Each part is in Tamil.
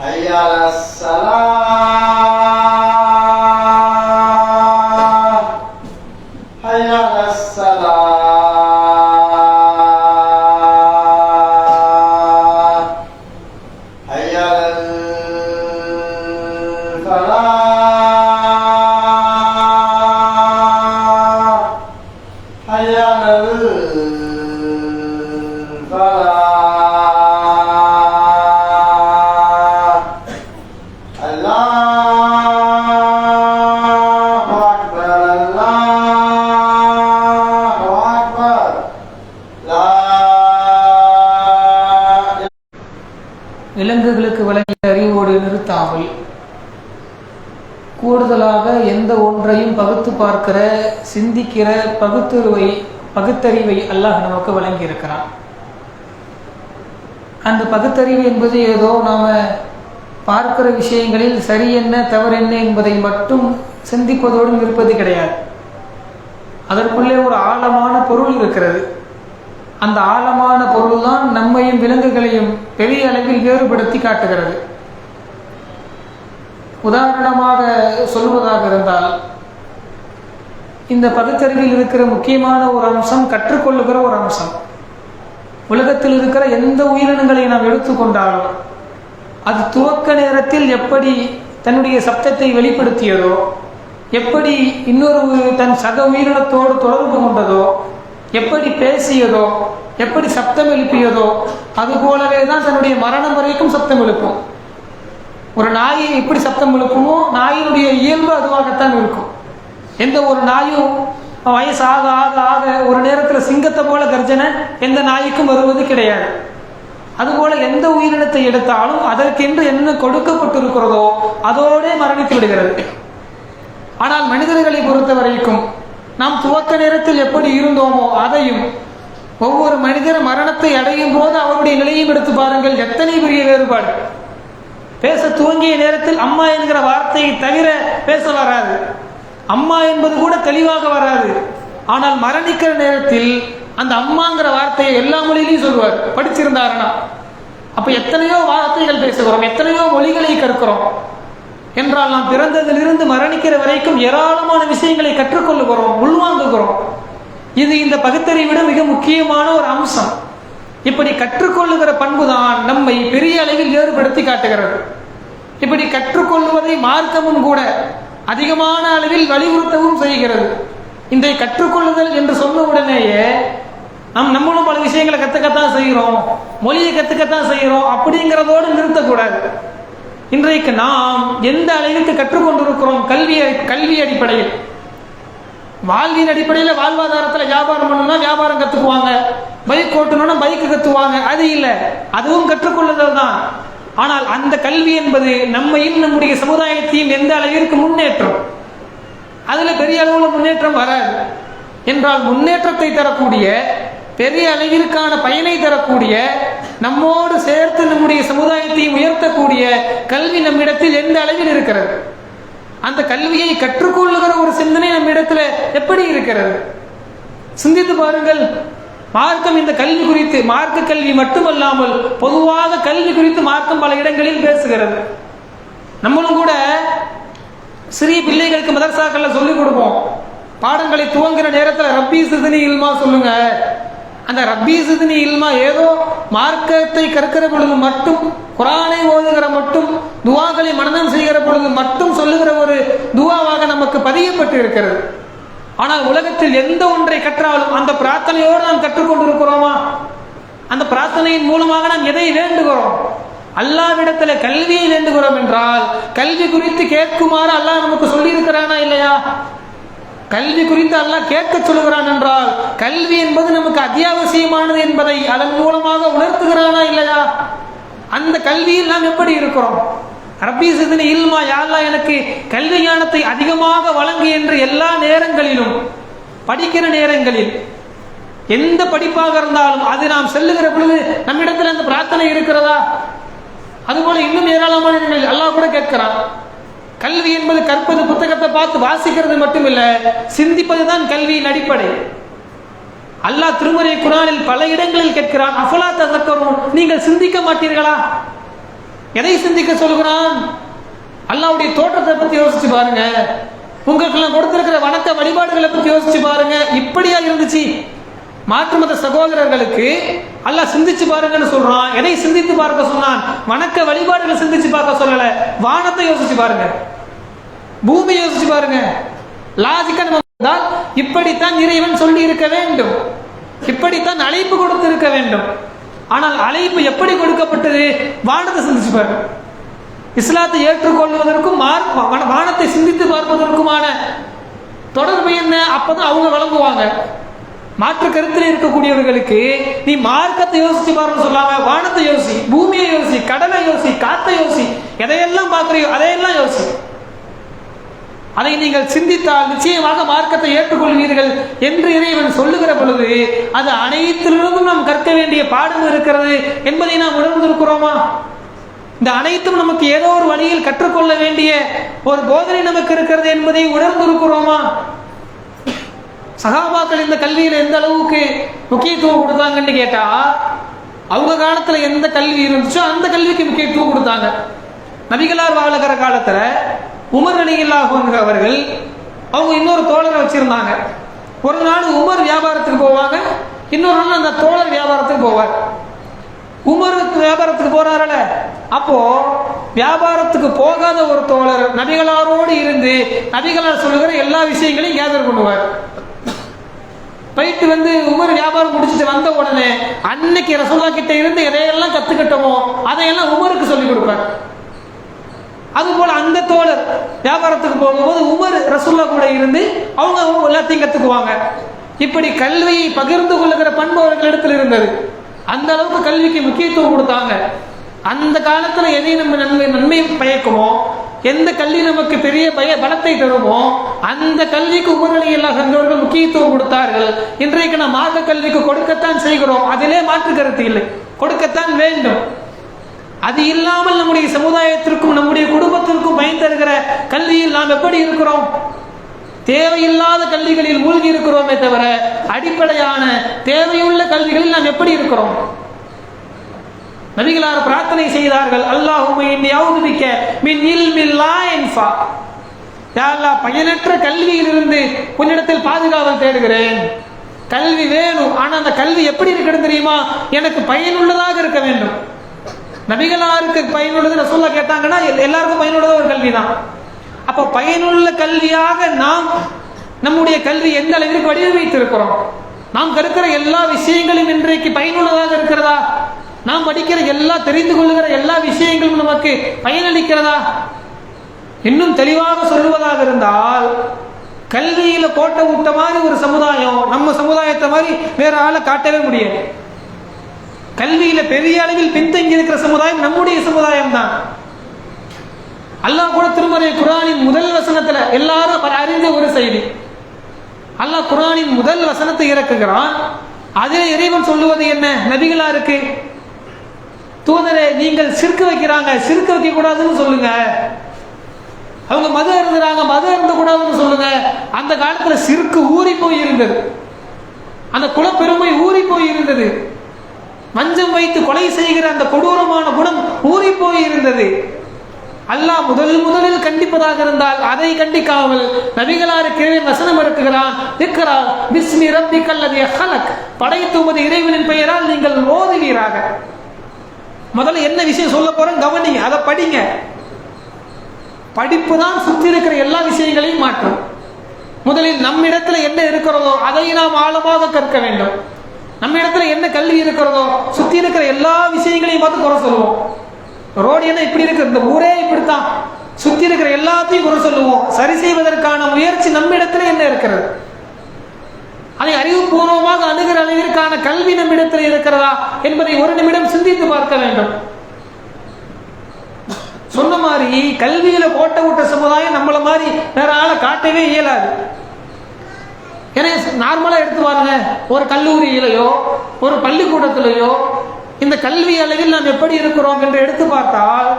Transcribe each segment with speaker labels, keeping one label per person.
Speaker 1: hayya ala கூடுதலாக எந்த ஒன்றையும் பகுத்து பார்க்கிற சிந்திக்கிற பகுத்தறிவை பகுத்தறிவை அல்லாஹ் நமக்கு வழங்கியிருக்கிறான். அந்த பகுத்தறிவு என்பது ஏதோ நாம பார்க்கிற விஷயங்களில் சரி என்ன தவறு என்ன என்பதை மட்டும் சிந்திப்பதோடு இருப்பது கிடையாது. அதற்குள்ளே ஒரு ஆழமான பொருள் இருக்கிறது. அந்த ஆழமான பொருள்தான் நம்மையும் விலங்குகளையும் பெரிய அளவில் வேறுபடுத்தி காட்டுகிறது. உதாரணமாக சொல்வதாக இருந்தால் இந்த பகுத்தறிவில் இருக்கிற முக்கியமான ஒரு அம்சம் கற்றுக்கொள்ளுகிற ஒரு அம்சம். உலகத்தில் இருக்கிற எந்த உயிரினங்களை நாம் எடுத்துக்கொண்டாலும் அது துவக்க நேரத்தில் எப்படி தன்னுடைய சப்தத்தை வெளிப்படுத்தியதோ எப்படி இன்னொரு தன் சக உயிரினத்தோடு தொடர்பு கொண்டதோ எப்படி பேசியதோ எப்படி சப்தம் எழுப்பியதோ அது போலவே தான் தன்னுடைய மரணம் வரைக்கும் சப்தம் எழுப்பும். ஒரு நாயை எப்படி சத்தம் எழுப்புமோ நாயினுடைய இயல்பு அதுவாகத்தான் இருக்கும். எந்த ஒரு நாயும் வயசு ஆக ஆக ஆக ஒரு நேரத்தில் சிங்கத்தை போல கர்ஜனை எந்த நாய்க்கும் வருவது கிடையாது. அதுபோல எந்த உயிரினத்தை எடுத்தாலும் அதற்கென்று என்ன கொடுக்கப்பட்டிருக்கிறதோ அதோடே மரணித்து விடுகிறது. ஆனால் மனிதர்களை பொறுத்த வரைக்கும் நாம் துவக்க நேரத்தில் எப்படி இருந்தோமோ அதையும் ஒவ்வொரு மனிதர் மரணத்தை அடையும் போது அவருடைய நிலையும் எடுத்து பாருங்கள் எத்தனை பெரிய வேறுபாடு. பேச துவங்கிய நேரத்தில் அம்மா என்கிற வார்த்தையை தவிர பேச வராது. அம்மா என்பது கூட தெளிவாக வராது. ஆனால் மரணிக்கிற நேரத்தில் அந்த அம்மாங்கிற வார்த்தையை எல்லா மொழியிலையும் சொல்லுவார் படிச்சிருந்தாருனா அப்ப எத்தனையோ வார்த்தைகள் பேசுகிறோம். எத்தனையோ மொழிகளை கற்கிறோம். என்றால் நாம் பிறந்ததிலிருந்து மரணிக்கிற வரைக்கும் ஏராளமான விஷயங்களை கற்றுக்கொள்ளுகிறோம் உள்வாங்குகிறோம். இது இந்த பகுத்தறிவிட மிக முக்கியமான ஒரு அம்சம். இப்படி கற்றுக்கொள்ளுகிற பண்புதான் நம்மை பெரிய அளவில் வேறுபடுத்தி காட்டுகிறது. இப்படி கற்றுக்கொள்வதை மார்க்கமும் கூட அதிகமான அளவில் வலியுறுத்தவும் செய்கிறது. இந்த கற்றுக்கொள்ளுதல் என்று சொன்ன உடனேயே நம் நம்மளும் பல விஷயங்களை கத்துக்கத்தான் செய்கிறோம். மொழியை கத்துக்கத்தான் செய்கிறோம். அப்படிங்கிறதோடு நிறுத்தக்கூடாது. இன்றைக்கு நாம் எந்த அளவிற்கு கற்றுக்கொண்டிருக்கிறோம்? கல்வி கல்வி அடிப்படையில். வாழ்வின் அடிப்படையில் வாழ்வாதாரத்தில் வியாபாரம் பண்ணணும்னா வியாபாரம் கற்றுக்குவாங்க பைக் ஓட்டணும்னா பைக் கற்றுவாங்க அது இல்லை. அதுவும் கற்றுக்கொள்ளுதல் தான். ஆனால் அந்த கல்வி என்பது நம்மையும் நம்முடைய சமுதாயத்தையும் எந்த அளவிற்கு முன்னேற்றம்? அதில் பெரிய அளவில் முன்னேற்றம் வராது. என்றால் முன்னேற்றத்தை தரக்கூடிய பெரிய அளவிற்கான பயனை தரக்கூடிய நம்மோடு சேர்த்து நம்முடைய சமுதாயத்தையும் உயர்த்தக்கூடிய கல்வி நம்மிடத்தில் எந்த அளவில் இருக்கிறது? அந்த கல்வியை கற்றுக்கொள்ளுகிற ஒரு சிந்தனை நம்மிடம் எப்படி இருக்கிறது? சிந்தித்து பாருங்கள். மார்க்கம் இந்த கல்வி குறித்து மார்க்க கல்வி மட்டுமல்லாமல் பொதுவாக கல்வி குறித்து மார்க்கம் பல இடங்களில் பேசுகிறது. நம்மளும் கூட சிறிய பிள்ளைகளுக்கு மதரசாக்கள்ல சொல்லிக் கொடுப்போம். பாடங்களை துவங்குற நேரத்தில் ரப்பி சிறுனி இல்மா சொல்லுங்க. அந்த ரப்பி சிறுனி இல்மா ஏதோ மார்க்கத்தை கற்கிற பொழுது மட்டும் குரானை ஓதுகிற மட்டும் துவாக்களை மனதம் செய்கிற பொழுது மட்டும் சொல்லுகிற ஒரு துவாவாக நமக்கு பதியப்பட்டு இருக்கிறது ஆனால் உலகத்தில் எந்த ஒன்றை கற்றாலும் அந்த பிரார்த்தனையோடு நாம் கற்றுக்கொண்டிருக்கிறோமா? அந்த பிரார்த்தனையின் மூலமாக நாம் எதை வேண்டுகிறோம்? அல்லாவிடத்தில் கல்வியை வேண்டுகிறோம் என்றால் கல்வி குறித்து கேட்குமாறு அல்லாஹ் நமக்கு சொல்லி இருக்கிறானா இல்லையா? கல்வி குறித்து அல்லாஹ் கேட்க சொல்லுகிறான் என்றால் கல்வி என்பது நமக்கு அத்தியாவசியமானது என்பதை அதன் மூலமாக உணர்த்துகிறானா இல்லையா? அந்த கல்வியில் நாம் எப்படி இருக்கிறோம்? ரப்பி சிதனி இல்மா யாழ்லா எனக்கு கல்வி ஞானத்தை அதிகமாக வழங்கு என்று எல்லா நேரங்களிலும் படிக்கிற நேரங்களில் எந்த படிப்பாக இருந்தாலும் அது நாம் செல்லுகிற பொழுது நம்மிடத்தில் அந்த பிரார்த்தனை இருக்கிறதா? அதுபோல இன்னும் ஏராளமான இடங்களில் அல்லாஹ் கூட கேட்கிறான். கல்வி என்பது கற்பது புத்தகத்தை பார்த்து வாசிக்கிறது மட்டுமில்ல சிந்திப்பது தான் கல்வியின் அடிப்படை. அல்லாஹ் திருமுறை குரானில் பல இடங்களில் கேட்கிறான் அஃபலா தசக்கரும் நீங்கள் சிந்திக்க மாட்டீர்களா? எதை சிந்திக்க சொல்கிறான் அல்லாவுடைய தோற்றத்தை பத்தி யோசிச்சு பாருங்க. உங்களுக்கெல்லாம் கொடுத்திருக்கிற வணக்க வழிபாடுகளை பத்தி யோசிச்சு பாருங்க. இப்படியா இருந்துச்சு. மாற்று மத சகோதரர்களுக்கு அல்ல சிந்திச்சு பாருங்கன்னு சொல்றான். எதை சிந்தித்து பார்க்க சொன்னான்? வணக்க வழிபாடுகளை சிந்திச்சு பார்க்க சொல்லல. வானத்தை யோசிச்சு பாருங்க. பூமி யோசிச்சு பாருங்க. லாஜிக்கா நம்ம இப்படித்தான் இறைவன் சொல்லி இருக்க வேண்டும். இப்படித்தான் அழைப்பு கொடுத்திருக்க வேண்டும். ஆனால் அழைப்பு எப்படி கொடுக்கப்பட்டது? வானத்தை சிந்திச்சு பாருங்க இஸ்லாத்தை ஏற்றுக்கொள்வதற்கும் வானத்தை சிந்தித்து பார்ப்பதற்குமான தொடர்பு என்ன? அப்பதான் அவங்க விளங்குவாங்க. மாற்று கருத்தில் இருக்கக்கூடியவர்களுக்கு நீ மார்க்கத்தை யோசிச்சு பாருன்னு சொல்லாம வானத்தை யோசி பூமியை யோசி கடலை யோசி காத்தை யோசி எதையெல்லாம் பார்க்குறியோ அதையெல்லாம் யோசி. அதை நீங்கள் சிந்தித்தால் நிச்சயமாக மார்க்கத்தை ஏற்றுக்கொள்வீர்கள் என்று இறைவன் சொல்லுகிற பொழுது அது அனைத்திலிருந்தும் நாம் கற்க வேண்டிய பாடம் இருக்கிறது என்பதை நாம் உணர்ந்திருக்கிறோமா? இந்த அனைத்தும் நமக்கு ஏதோ ஒரு வழியில் கற்றுக்கொள்ள வேண்டிய ஒரு போதனை நமக்கு இருக்கிறது என்பதை உணர்ந்திருக்கிறோமா? சகாபாக்கள் இந்த கல்வியில் எந்த அளவுக்கு முக்கியத்துவம் கொடுத்தாங்கன்னு கேட்டா அவங்க காலத்துல எந்த கல்வி இருந்துச்சோ அந்த கல்விக்கு முக்கியத்துவம் கொடுத்தாங்க. நபிகளார் வாழ்கிற காலத்துல உமர் அலிகல்லாஹ் அவர்கள் அவங்க இன்னொரு தோழரை வச்சிருந்தாங்க. ஒரு நாள் உமர் வியாபாரத்துக்கு போவாங்க. இன்னொரு நாள் அந்த தோழர் வியாபாரத்துக்கு போவார். உமருக்கு வியாபாரத்துக்கு போறாரல. அப்போ வியாபாரத்துக்கு போகாத ஒரு தோழர் நபிகளாரோடு இருந்து நபிகளார் சொல்லுகிற எல்லா விஷயங்களையும் கேதர் பண்ணுவார். போயிட்டு வந்து உமர் வியாபாரம் முடிச்சுட்டு வந்த உடனே அன்னைக்கு ரசோல்லா கிட்ட இருந்து எதையெல்லாம் கத்துக்கிட்டோமோ அதையெல்லாம் உமருக்கு சொல்லி கொடுப்பார். அதுபோல் அந்த தோழர் வியாபாரத்துக்கு போகும்போது ஒவ்வொரு ரசுல்லா கூட இருந்து அவங்க எல்லாத்தையும் கத்துக்குவாங்க. இப்படி கல்வியை பகிர்ந்து கொள்ளுகிற பண்பு அவர்களிடத்தில் இருந்தது. அந்த அளவுக்கு கல்விக்கு முக்கியத்துவம் கொடுத்தாங்க. அந்த காலத்துல எதை நம்ம நன்மை நன்மை பயக்குமோ எந்த கல்வி நமக்கு பெரிய பய பலத்தை தருமோ அந்த கல்விக்கு உமர்நிலை எல்லா சங்கவர்கள் முக்கியத்துவம் கொடுத்தார்கள். இன்றைக்கு நாம் மார்க்க கல்விக்கு கொடுக்கத்தான் செய்கிறோம். அதிலே மாற்று கருத்து இல்லை. கொடுக்கத்தான் வேண்டும். அது இல்லாமல் நம்முடைய சமுதாயத்திற்கும் நம்முடைய குடும்பத்திற்கும் பயன் தருகிற கல்வியில் நாம் எப்படி இருக்கிறோம்? தேவையில்லாத கல்விகளில் மூழ்கி இருக்கிறோமே தவிர அடிப்படையான தேவையுள்ள கல்விகளில் நாம் எப்படி இருக்கிறோம்? நபிகளார் பிரார்த்தனை செய்தார்கள் அல்லாஹுமே இன்னை அவுதுபிக்க மின் பயனற்ற கல்வியிலிருந்து உன்னிடத்தில் பாதுகாவல் தேடுகிறேன். கல்வி வேணும் ஆனா அந்த கல்வி எப்படி இருக்கணும் தெரியுமா? எனக்கு பயனுள்ளதாக இருக்க வேண்டும். நபிகளாருக்கு பயனுள்ளது ரசூல்லா கேட்டாங்கன்னா எல்- எல்லாருக்கும் பயனுள்ளது ஒரு கல்வி தான் அப்போ பயனுள்ள கல்வியாக நாம் நம்முடைய கல்வி எந்த அளவிற்கு வடிவமைத்திருக்கிறோம்? நாம் கற்கிற எல்லா விஷயங்களும் இன்றைக்கு பயனுள்ளதாக இருக்கிறதா? நாம் படிக்கிற எல்லா தெரிந்து கொள்ளுகிற எல்லா விஷயங்களும் நமக்கு பயனளிக்கிறதா? இன்னும் தெளிவாக சொல்லுவதாக இருந்தால் கல்வியில கோட்டை விட்ட மாதிரி ஒரு சமுதாயம் நம்ம சமுதாயத்தை மாதிரி வேற ஆளை காட்டவே முடியாது. கல்வியில பெரிய அளவில் பின்தங்கி இருக்கிற சமுதாயம் நம்முடைய சமுதாயம் தான் அல்லாஹ் கூட திருமறை குரானின் முதல் வசனத்துல எல்லாரும் அறிந்த ஒரு செய்தி. அல்லாஹ் குரானின் முதல் வசனத்தை இறக்குகிறான். அதில் இறைவன் சொல்லுவது என்ன? நபிகளா இருக்கு. தூதரே நீங்கள் சிறுக்கு வைக்கிறாங்க. சிறுக்கு வைக்க கூடாதுன்னு சொல்லுங்க. அவங்க மது அருந்துறாங்க. மது அருந்த கூடாதுன்னு சொல்லுங்க. அந்த காலத்துல சிறுக்கு ஊறி போய் இருந்தது. அந்த குலப்பெருமை ஊறி போய் இருந்தது. மஞ்சம் வைத்து கொலை செய்கிற அந்த கொடூரமான குணம் ஊறி போயிருந்தது. அல்லாஹ் முதல் முதலில் கண்டிப்பதாக இருந்தால் அதை கண்டிக்காமல் நபிகளாருக்கு இறைவன் வசனம் இருக்குகிறான் இக்ரா பிஸ்மி ரப்பி அல்லது ஹலக் படைத்துமது இறைவனின் பெயரால் நீங்கள் ஓதுவீராக முதல்ல என்ன விஷயம் சொல்ல போறோம் கவனிங்க அதை படிங்க. படிப்பு தான் சுற்றி இருக்கிற எல்லா விஷயங்களையும் மாற்றும். முதலில் நம்மிடத்தில் என்ன இருக்கிறதோ அதை நாம் ஆழமாக கற்க வேண்டும். நம்ம இடத்துல என்ன கல்வி இருக்கிறதோ சுத்தி இருக்கிற எல்லா விஷயங்களையும் பார்த்து குறை சொல்லுவோம். ரோடு என்ன இப்படி இருக்கு இந்த ஊரே இப்படித்தான். சுத்தி இருக்கிற எல்லாத்தையும் குறை சொல்லுவோம். சரி செய்வதற்கான முயற்சி நம்ம இடத்துல என்ன இருக்கிறது? அதை அறிவுபூர்வமாக அணுகிற அளவிற்கான கல்வி நம்மிடத்தில் இருக்கிறதா என்பதை ஒரு நிமிடம் சிந்தித்து பார்க்க வேண்டும். சொன்ன மாதிரி கல்வியில கோட்டை விட்ட சமுதாயம் நம்மள மாதிரி வேற ஆளை காட்டவே இயலாது. ஏன்னா நார்மலாக எடுத்து பாருங்க ஒரு கல்லூரியிலையோ ஒரு பள்ளிக்கூடத்திலேயோ இந்த கல்வி அளவில் நாம் எப்படி இருக்கிறோம் என்று எடுத்து பார்த்தால்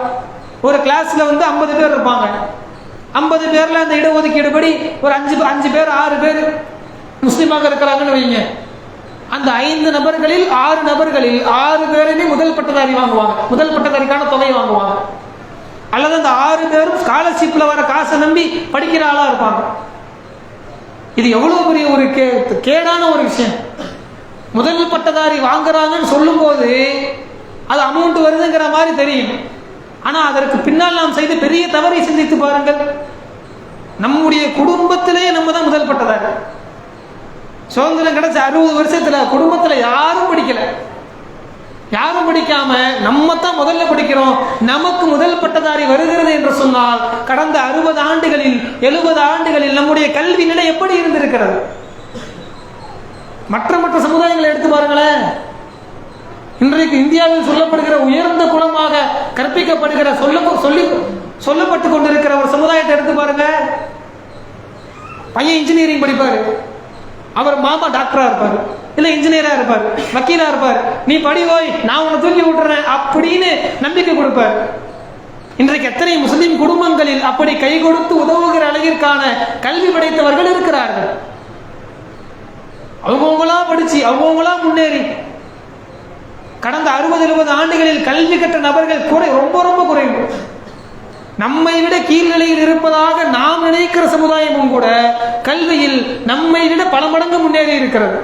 Speaker 1: ஒரு கிளாஸில் வந்து ஐம்பது பேர் இருப்பாங்க. ஐம்பது பேரில் அந்த இடஒதுக்கீடு படி ஒரு அஞ்சு அஞ்சு பேர் ஆறு பேர் முஸ்லீமாக இருக்கிறாங்கன்னு வைங்க. அந்த ஐந்து நபர்களில் ஆறு நபர்களில் ஆறு பேருமே முதல் பட்டதாரி வாங்குவாங்க. முதல் பட்டதாரிக்கான தொகை வாங்குவாங்க. அல்லது அந்த ஆறு பேரும் ஸ்காலர்ஷிப்பில் வர காசை நம்பி படிக்கிற ஆளாக இருப்பாங்க. இது எவ்வளவு பெரிய ஒரு கே கேடான ஒரு விஷயம். முதல் பட்டதாரி வாங்குறாங்கன்னு சொல்லும்போது அது அமௌண்ட் வருதுங்கிற மாதிரி தெரியும். ஆனா அதற்கு பின்னால் நாம் செய்த பெரிய தவறை சிந்தித்து பாருங்கள். நம்முடைய குடும்பத்திலேயே நம்ம தான் முதல் பட்டதாரி. சுதந்திரம் கிடைச்ச அறுபது வருஷத்துல குடும்பத்துல யாரும் படிக்கல. யாரும் பிடிக்காம நம்ம தான் முதல்ல பிடிக்கிறோம். நமக்கு முதல் பட்டதாரி வருகிறது என்று சொன்னால் கடந்த அறுபது ஆண்டுகளில் எழுபது ஆண்டுகளில் நம்முடைய கல்வி நிலை எப்படி இருந்திருக்கிறது? மற்ற மற்ற சமுதாயங்களை எடுத்து பாருங்களேன். இன்றைக்கு இந்தியாவில் சொல்லப்படுகிற உயர்ந்த குலமாக கற்பிக்கப்படுகிற சொல்ல சொல்லி சொல்லப்பட்டு கொண்டிருக்கிற ஒரு சமுதாயத்தை எடுத்து பாருங்க. பையன் இன்ஜினியரிங் படிப்பாரு. அவர் மாமா டாக்டரா இருப்பாரு. இல்ல இன்ஜினியரா இருப்பார் வக்கீலா இருப்பார். நீ படி ஓய் நான் உன்னை தூக்கி விட்டுறேன் அப்படின்னு நம்பிக்கை கொடுப்பார். இன்றைக்கு எத்தனை முஸ்லிம் குடும்பங்களில் அப்படி கை கொடுத்து உதவுகிற அளவிற்கான கல்வி படைத்தவர்கள் இருக்கிறார்கள்? அவங்கவுங்களா படிச்சு அவங்கவுங்களா முன்னேறி. கடந்த அறுபது எழுபது ஆண்டுகளில் கல்வி கற்ற நபர்கள் குறை ரொம்ப ரொம்ப குறைவு. நம்மை விட கீழ்நிலையில் இருப்பதாக நாம் நினைக்கிற சமுதாயமும் கூட கல்வியில் நம்மை விட பல மடங்கு முன்னேறி இருக்கிறது.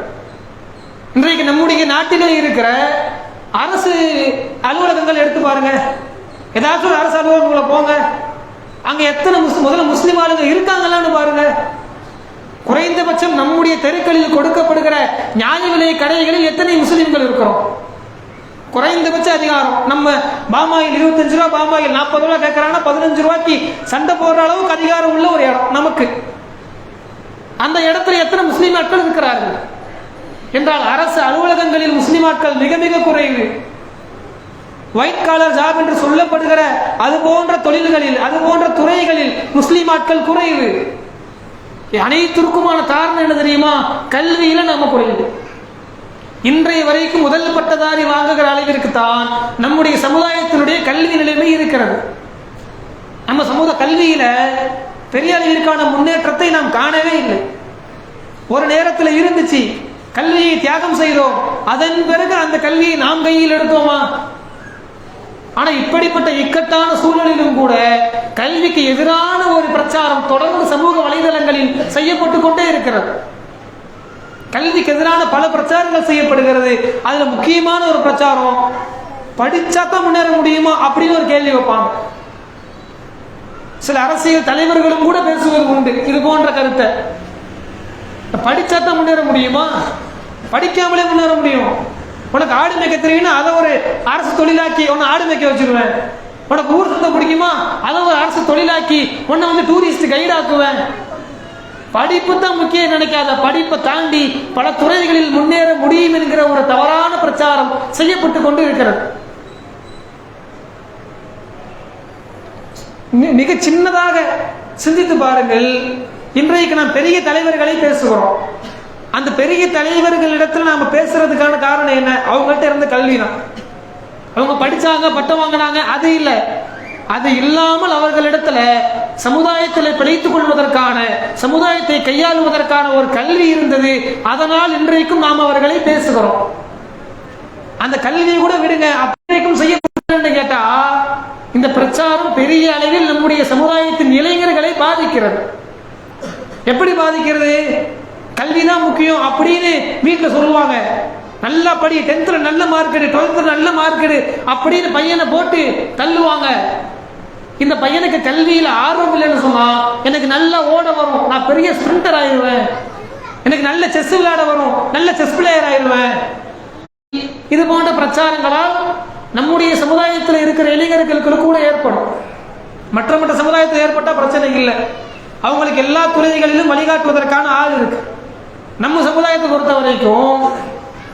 Speaker 1: இன்றைக்கு நம்முடைய நாட்டிலே இருக்கிற அரசு அலுவலகங்கள் எடுத்து பாருங்க. ஏதாச்சும் ஒரு அரசு அலுவலகங்களை போங்க. அங்க எத்தனை முஸ் முதல்ல முஸ்லீம் ஆளுங்க இருக்காங்களான்னு பாருங்க. குறைந்தபட்சம் நம்முடைய தெருக்களில் கொடுக்கப்படுகிற நியாய விலை கடைகளில் எத்தனை முஸ்லீம்கள் இருக்கிறோம்? குறைந்தபட்ச அதிகாரம். நம்ம பாமாயில் இருபத்தஞ்சு ரூபா பாமாயில் நாற்பது ரூபா கேட்கறாங்கன்னா பதினஞ்சு ரூபாய்க்கு சண்டை போடுற அளவுக்கு அதிகாரம் உள்ள ஒரு இடம் நமக்கு. அந்த இடத்துல எத்தனை முஸ்லீம் ஆட்கள் இருக்கிறார்கள்? என்றால் அரசு அலுவலகங்களில் முஸ்லிம் ஆட்கள் மிக மிக குறைவு. ஒயிட் காலர் ஜாப் என்று சொல்லப்படுகிற அது போன்ற தொழில்களில் அது போன்ற துறைகளில் முஸ்லீம் ஆட்கள் குறைவு. அனைத்திற்குமான காரணம் என்ன தெரியுமா? கல்வியில நாம குறைவு. இன்றைய வரைக்கும் முதல் பட்டதாரி வாங்குகிற அளவிற்கு தான் நம்முடைய சமுதாயத்தினுடைய கல்வி நிலைமை இருக்கிறது. நம்ம சமூக கல்வியில பெரிய அளவிற்கான முன்னேற்றத்தை நாம் காணவே இல்லை. ஒரு நேரத்தில் இருந்துச்சு கல்வியை தியாகம் செய்தோம். அதன் பிறகு அந்த கல்வியை நாம் கையில் எடுத்தோமா? ஆனா இப்படிப்பட்ட இக்கட்டான சூழலிலும் கூட கல்விக்கு எதிரான ஒரு பிரச்சாரம் தொடர்ந்து சமூக வலைதளங்களில் செய்யப்பட்டு கொண்டே இருக்கிறது. கல்விக்கு எதிரான பல பிரச்சாரங்கள் செய்யப்படுகிறது. அதுல முக்கியமான ஒரு பிரச்சாரம் படிச்சா தான் முன்னேற முடியுமா அப்படின்னு ஒரு கேள்வி வைப்பாங்க. சில அரசியல் தலைவர்களும் கூட பேசுவது உண்டு. இது போன்ற கருத்தை. படிச்சா தான் முன்னேற முடியுமா? படிக்காமலே முன்னேற முடியும். உனக்கு ஆடு மேய்க்க தெரியும்னா அதை ஒரு அரசு தொழிலாக்கி உன்னை ஆடு மேய்க்க வச்சிருவேன். உனக்கு ஊர் சுத்த பிடிக்குமா? அதை ஒரு அரசு தொழிலாக்கி உன்னை வந்து டூரிஸ்ட் கைடாக்குவேன் படிப்பு தான் முக்கியம் நினைக்காத. படிப்பை தாண்டி பல துறைகளில் முன்னேற முடியும் என்கிற ஒரு தவறான பிரச்சாரம் செய்யப்பட்டு கொண்டு இருக்கிறது. மிக சின்னதாக சிந்தித்து பாருங்கள். இன்றைக்கு நாம் பெரிய தலைவர்களை பேசுகிறோம். அந்த பெரிய தலைவர்களிடத்தில் நாம பேசுறதுக்கான காரணம் என்ன? அவங்கள்ட்ட இருந்த கல்வி தான் அவங்க படிச்சாங்க பட்டம் வாங்கினாங்க அது இல்லை. அது இல்லாமல் அவர்களிடத்துல சமுதாயத்தில் பிழைத்துக் கொள்வதற்கான சமுதாயத்தை கையாளுவதற்கான ஒரு கல்வி இருந்தது. அதனால் இன்றைக்கும் நாம் அவர்களை பேசுகிறோம். அந்த கல்வியை கூட விடுங்க. அப்படிக்கும் செய்ய கேட்டா இந்த பிரச்சாரம் பெரிய அளவில் நம்முடைய சமுதாயத்தின் இளைஞர்களை பாதிக்கிறது. எப்படி பாதிக்கிறது? கல்வி தான் முக்கியம் அப்படின்னு வீட்டில் சொல்லுவாங்க. நல்லா படி டென்த்தில் நல்ல மார்க் எடு டுவெல்த்தில் நல்ல மார்க் எடு அப்படின்னு பையனை போட்டு தள்ளுவாங்க. இந்த பையனுக்கு கல்வியில் ஆர்வம் இல்லைன்னு சொன்னால் எனக்கு நல்லா ஓட வரும் நான் பெரிய ஸ்பிரிண்டர் ஆயிடுவேன். எனக்கு நல்ல செஸ் விளையாட வரும் நல்ல செஸ் பிளேயர் ஆயிடுவேன். இது போன்ற பிரச்சாரங்களால் நம்முடைய சமுதாயத்தில் இருக்கிற இளைஞர்களுக்கு கூட ஏற்படும். மற்ற மற்ற சமுதாயத்தில் ஏற்பட்டால் பிரச்சனை இல்லை. அவங்களுக்கு எல்லா துறைகளிலும் வழிகாட்டுவதற்கான ஆள் இருக்குது நம்ம சமுதாயத்தை பொறுத்த வரைக்கும்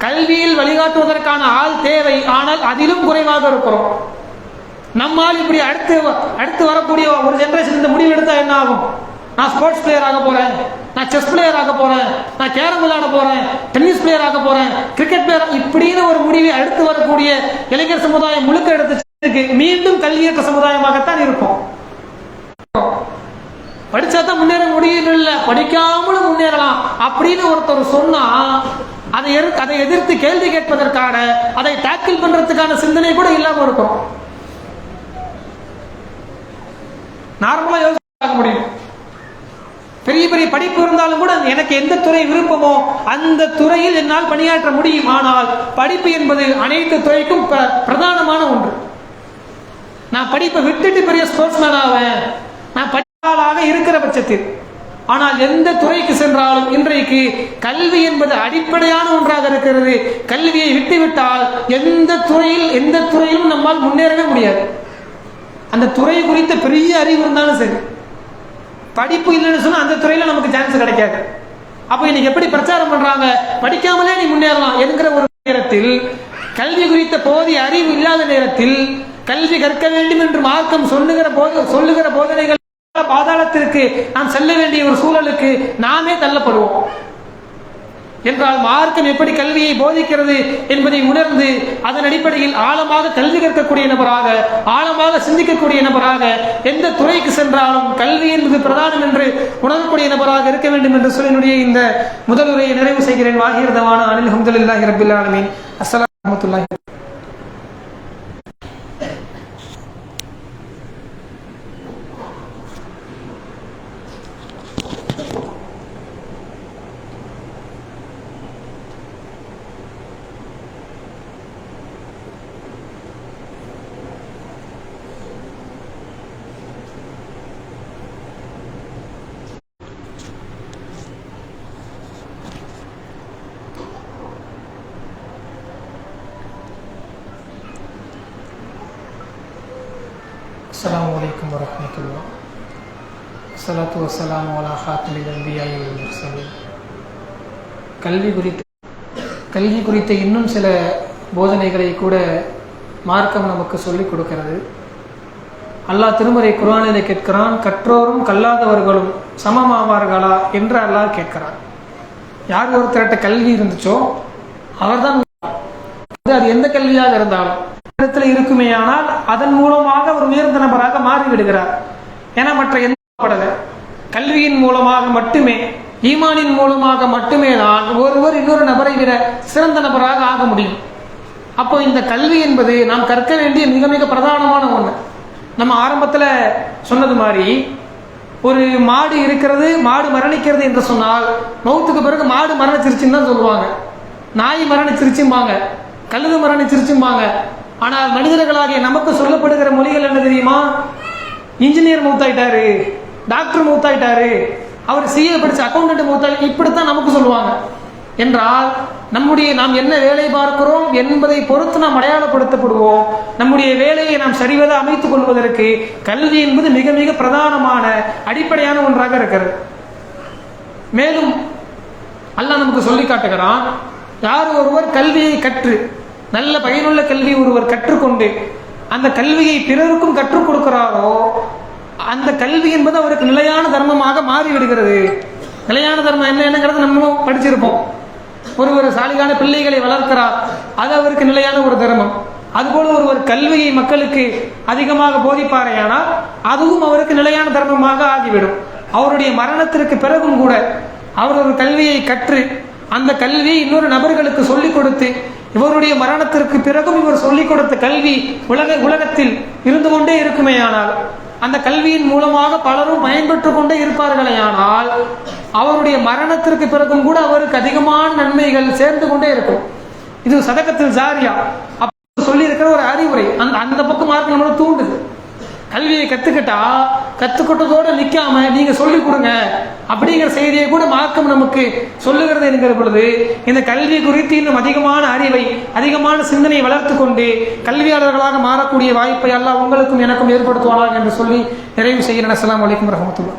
Speaker 1: கல்வியில் வழிகாட்டுவதற்கான ஆள் தேவை. ஆனால் அதிலும் குறைவாக இருக்கிறோம். நம்மால் இப்படி அடுத்து அடுத்து வரக்கூடிய ஒரு ஜெனரேஷன் இந்த முடிவு எடுத்தால் என்ன ஆகும்? நான் ஸ்போர்ட்ஸ் பிளேயர் ஆக போறேன். நான் செஸ் பிளேயர் ஆக போறேன். நான் கேரம் விளையாட போறேன். டென்னிஸ் பிளேயர் ஆக போறேன். கிரிக்கெட் பிளேயர் இப்படின்னு ஒரு முடிவை அடுத்து வரக்கூடிய இளைஞர் சமுதாயம் முழுக்க எடுத்து மீண்டும் கல்வியற்ற சமுதாயமாகத்தான் இருக்கும். படிச்சா தான் முன்னேற அப்படின்னு இல்லை படிக்காமலும் முன்னேறலாம் அப்படின்னு ஒருத்தர் சொன்னா அதை அதை எதிர்த்து கேள்வி கேட்பதற்கான அதை டேக்கிள் பண்றதுக்கான சிந்தனை கூட இல்லாம இருக்கும். நார்மலா யோசிச்சு பார்க்க முடியும். பெரிய பெரிய படிப்பு இருந்தாலும் கூட எனக்கு எந்த துறை விருப்பமோ அந்த துறையில் என்னால் பணியாற்ற முடியும். ஆனால் படிப்பு என்பது அனைத்து துறைக்கும் பிரதானமான ஒன்று. நான் படிப்பை விட்டுட்டு பெரிய ஸ்போர்ட்ஸ் ஆவேன். நான் படிப்பாளாக இருக்கிற பட்சத்தில். ஆனால் எந்த துறைக்கு சென்றாலும் இன்றைக்கு கல்வி என்பது அடிப்படையான ஒன்றாக இருக்கிறது. கல்வியை விட்டுவிட்டால் எந்த துறையில் எந்த துறையிலும் நம்மால் முன்னேறவே முடியாது. அந்த துறை குறித்த பெரிய அறிவு இருந்தாலும் சரி. படிப்பு இல்லைன்னு சொன்னால் அந்த துறையில் நமக்கு சான்ஸ் கிடைக்காது. அப்போ இன்னைக்கு எப்படி பிரச்சாரம் பண்ணுறாங்க படிக்காமலே நீ முன்னேறலாம் என்கிற ஒரு நேரத்தில் கல்வி குறித்த போதிய அறிவு இல்லாத நேரத்தில் கல்வி கற்க வேண்டும் என்று மார்க்கம் சொல்லுகிற போது சொல்லுகிற போதனைகள் பாதாளத்திற்கு நாம் செல்ல வேண்டிய ஒரு சூழலுக்கு நாமே தள்ளப்படுவோம். என்றால் மார்க்கம் எப்படி கல்வியை போதிக்கிறது என்பதை உணர்ந்து அதன் அடிப்படையில் ஆழமாக கல்வி கற்கக்கூடிய நபராக ஆழமாக சிந்திக்கக்கூடிய நபராக எந்த துறைக்கு சென்றாலும் கல்வி என்பது பிரதானம் என்று உணரக்கூடிய நபராக இருக்க வேண்டும் என்று சொல்லினுடைய இந்த முதல் உரையை நிறைவு செய்கிறேன். வாகிரதமான அனில் ஹம்துலில்லாஹி ரபில் ஆலமீன். அஸ்ஸலாமு السلام عليكم ورحمة الله الصلاة والسلام على خاتم الأنبياء والمرسلين கல்வி குறித்த கல்வி குறித்த இன்னும் சில போதனைகளை கூட மார்க்கம் நமக்கு சொல்லிக் கொடுக்கிறது அல்லாஹ் திருமறை குர்ஆனிலே கேட்கிறான் கற்றோரும் கல்லாதவர்களும் சமமாவார்களா என்று அல்லாஹ் கேட்கிறான் யார் ஒருத்தர்கிட்ட கல்வி இருந்துச்சோ அவர்தான் அது அது எந்த கல்வியாக இருந்தாலும் இடத்துல இருக்குமேயானால் அதன் மூலமாக ஒரு உயர்ந்த நபராக மாறிவிடுகிறார். என மற்ற எந்த படல கல்வியின் மூலமாக மட்டுமே ஈமானின் மூலமாக மட்டுமே தான் ஒருவர் இன்னொரு நபரை விட சிறந்த நபராக ஆக முடியும். அப்போ இந்த கல்வி என்பது நாம் கற்க வேண்டிய மிக மிக பிரதானமான ஒன்று நம்ம ஆரம்பத்தில் சொன்னது மாதிரி ஒரு மாடு இருக்கிறது மாடு மரணிக்கிறது என்று சொன்னால் மௌத்துக்கு பிறகு மாடு மரணிச்சிருச்சுன்னு தான் சொல்லுவாங்க. நாய் மரணிச்சிருச்சும்பாங்க. கழுது மரணிச்சிருச்சும்பாங்க. ஆனால் மனிதர்களாகிய நமக்கு சொல்லப்படுகிற மொழிகள் என்ன தெரியுமா? இன்ஜினியர் மூத்தாயிட்டாரு டாக்டர் மூத்தாயிட்டாரு அவர் சிஏ படிச்ச அக்கௌண்டன்ட் மூத்தாய் இப்படித்தான் நமக்கு சொல்லுவாங்க. என்றால் நம்முடைய நாம் என்ன வேலை பார்க்கிறோம் என்பதை பொறுத்து நாம் அடையாளப்படுத்தப்படுவோம். நம்முடைய வேலையை நாம் சரிவத அமைத்துக் கொள்வதற்கு கல்வி என்பது மிக மிக பிரதானமான அடிப்படையான ஒன்றாக இருக்கிறது. மேலும் அல்லாஹ் நமக்கு சொல்லி காட்டுகிறான் யார் ஒருவர் கல்வியை கற்று நல்ல பயனுள்ள கல்வி ஒருவர் கற்றுக்கொண்டு அந்த கல்வியை பிறருக்கும் கற்றுக் கொடுக்கிறாரோ அந்த கல்வி என்பது அவருக்கு நிலையான தர்மமாக மாறிவிடுகிறது. நிலையான தர்மம் என்ன என்னங்கிறது நம்ம படிச்சிருப்போம். ஒருவர் சாலிகான பிள்ளைகளை வளர்க்கிறார் அது அவருக்கு நிலையான ஒரு தர்மம். அதுபோல ஒருவர் கல்வியை மக்களுக்கு அதிகமாக போதிப்பாரையானால் அதுவும் அவருக்கு நிலையான தர்மமாக ஆகிவிடும். அவருடைய மரணத்திற்கு பிறகும் கூட அவர் ஒரு கல்வியை கற்று அந்த கல்வியை இன்னொரு நபர்களுக்கு சொல்லிக் கொடுத்து இவருடைய மரணத்திற்கு பிறகும் இவர் சொல்லிக் கொடுத்த கல்வி உலக உலகத்தில் இருந்து கொண்டே இருக்குமேயானால் அந்த கல்வியின் மூலமாக பலரும் பயன்பெற்று கொண்டே இருப்பார்களேயானால் அவருடைய மரணத்திற்கு பிறகும் கூட அவருக்கு அதிகமான நன்மைகள் சேர்ந்து கொண்டே இருக்கும். இது சதகத்தில் ஜாரியா. அப்ப சொல்லி இருக்கிற ஒரு அறிவுரை அந்த அந்த பக்கம் மார்க் நம்மளை தூண்டுது. கல்வியை கற்றுக்கிட்டா கற்றுக்கிட்டதோடு நிற்காம நீங்கள் சொல்லி கொடுங்க. அப்படிங்கிற செய்தியை கூட மார்க்கம் நமக்கு சொல்லுகிறது என்கிற பொழுது இந்த கல்வி குறித்து இன்னும் அதிகமான அறிவை அதிகமான சிந்தனையை வளர்த்து கொண்டு கல்வியாளர்களாக மாறக்கூடிய வாய்ப்பை எல்லாம் உங்களுக்கும் எனக்கும் ஏற்படுத்துவானாக என்று சொல்லி நிறைவு செய்கிறேன். அஸ்லாம் வலைக்கம் ரஹமத்துல்லா